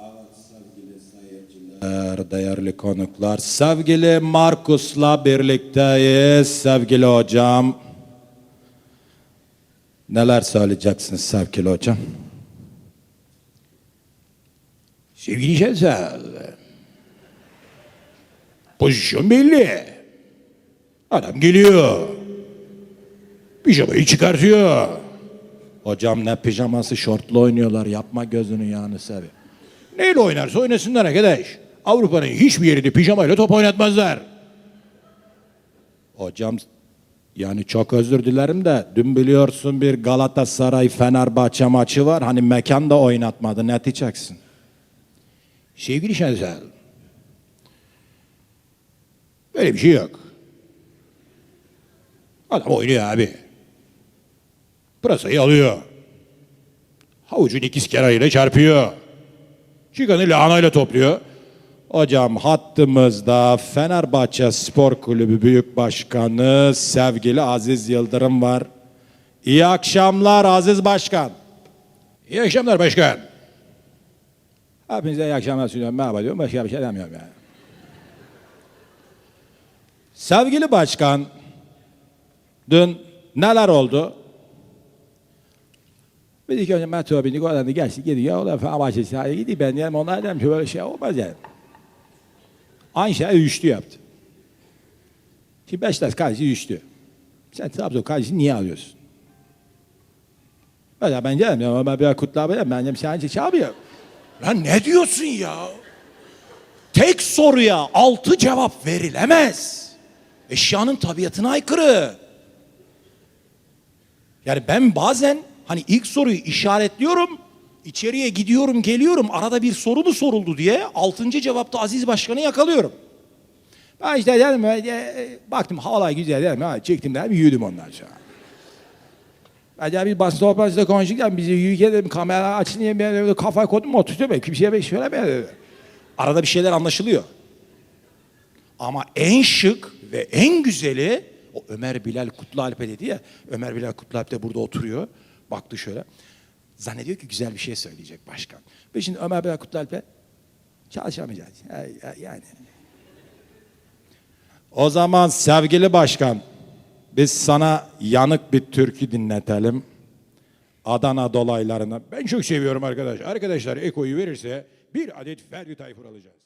Evet sevgili seyirciler, değerli konuklar. Sevgili Markus'la birlikteyiz. Sevgili hocam. Neler söyleyeceksiniz sevgili hocam? Sevgili Şensel. Pozisyon belli. Adam geliyor. Pijamayı çıkartıyor. Hocam ne pijaması şortlu oynuyorlar. Yapma gözünü yağını sevi. Neyle oynarsa oynasınlar arkadaş. Avrupa'nın hiçbir yerinde pijamayla top oynatmazlar. Hocam yani çok özür dilerim de dün biliyorsun bir Galatasaray Fenerbahçe maçı var. Hani mekan da oynatmadı. Ne diyeceksin? Sevgili Şensel. Böyle bir şey yok. Adam oynuyor abi. Pırasayı alıyor. Havucun ikiz kenarıyla çarpıyor. Çıkanı lahanayla topluyor. Hocam hattımızda Fenerbahçe Spor Kulübü Büyük Başkanı sevgili Aziz Yıldırım var. İyi akşamlar Aziz Başkan. İyi akşamlar başkan. Hepinize iyi akşamlar sunuyorum. Merhaba diyorum. Başka bir şey demiyorum yani. Sevgili Başkan, dün neler oldu? Biz ilk önce metro bindik. Oradan da geçtik gidiyor. O da Fenerbahçe sahaya gidiyor. Ben diyelim onlar dedim ki böyle şey olmaz yani. Aynı şey üçlü yaptı. Şimdi Beşiktaş kardeşi üçlü. Sen Trabzon kardeşi niye alıyorsun? Mesela ben dedim ya ben bir kutlar ben ben dedim sen çağırıyor. Lan ne diyorsun ya? Tek soruya altı cevap verilemez. Eşyanın tabiatına aykırı. Yani ben bazen hani ilk soruyu işaretliyorum, içeriye gidiyorum, geliyorum, arada bir soru mu soruldu diye altıncı cevapta Aziz Başkan'ı yakalıyorum. Ben işte dedim e, e, baktım havalar güzel dedim ha çektim dedim yürüdüm ondan sonra. Acaba bir basın toplantısında konuşurken bizi yürürken dedim kamera açın diye ben öyle kafayı koydum oturtuyor ben kimseye bir şey söylemedim. Arada bir şeyler anlaşılıyor. Ama en şık ve en güzeli o Ömer Bilal Kutlualp'e dedi ya. Ömer Bilal Kutlualp de burada oturuyor. Baktı şöyle. Zannediyor ki güzel bir şey söyleyecek başkan. Ve şimdi Ömer Bey. Ya- ya- Yani. O zaman sevgili başkan, biz sana yanık bir türkü dinletelim. Adana dolaylarına. Ben çok seviyorum arkadaş. Arkadaşlar Eko'yu verirse bir adet Ferdi Tayfur alacağız.